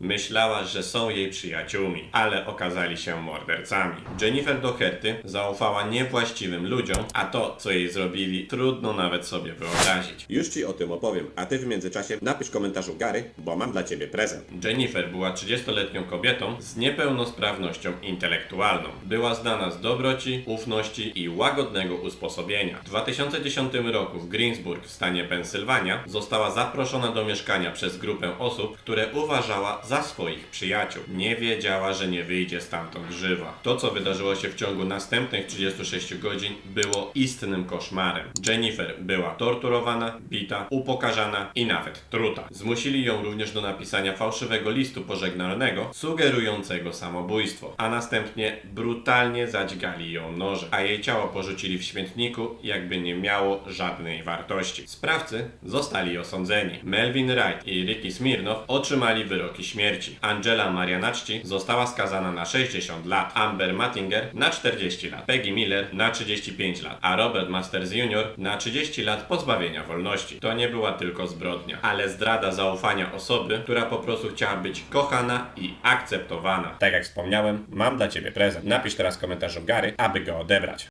Myślała, że są jej przyjaciółmi, ale okazali się mordercami. Jennifer Doherty zaufała niewłaściwym ludziom, a to, co jej zrobili, trudno nawet sobie wyobrazić. Już ci o tym opowiem, a ty w międzyczasie napisz w komentarzu Gary, bo mam dla ciebie prezent. Jennifer była 30-letnią kobietą z niepełnosprawnością intelektualną. Była znana z dobroci, ufności i łagodnego usposobienia. W 2010 roku w Greensburg w stanie Pensylwania została zaproszona do mieszkania przez grupę osób, które uważała za swoich przyjaciół. Nie wiedziała, że nie wyjdzie stamtąd żywa. To, co wydarzyło się w ciągu następnych 36 godzin, było istnym koszmarem. Jennifer była torturowana, bita, upokarzana i nawet truta. Zmusili ją również do napisania fałszywego listu pożegnalnego, sugerującego samobójstwo, a następnie brutalnie zadźgali ją nożem, a jej ciało porzucili w śmietniku, jakby nie miało żadnej wartości. Sprawcy zostali osądzeni. Melvin Wright i Ricky Smirnow otrzymali wyroki śmierci. Angela Marianacci została skazana na 60 lat, Amber Mattinger na 40 lat, Peggy Miller na 35 lat, a Robert Masters Jr. na 30 lat pozbawienia wolności. To nie była tylko zbrodnia, ale zdrada zaufania osoby, która po prostu chciała być kochana i akceptowana. Tak jak wspomniałem, mam dla ciebie prezent. Napisz teraz w komentarzu Gary, aby go odebrać.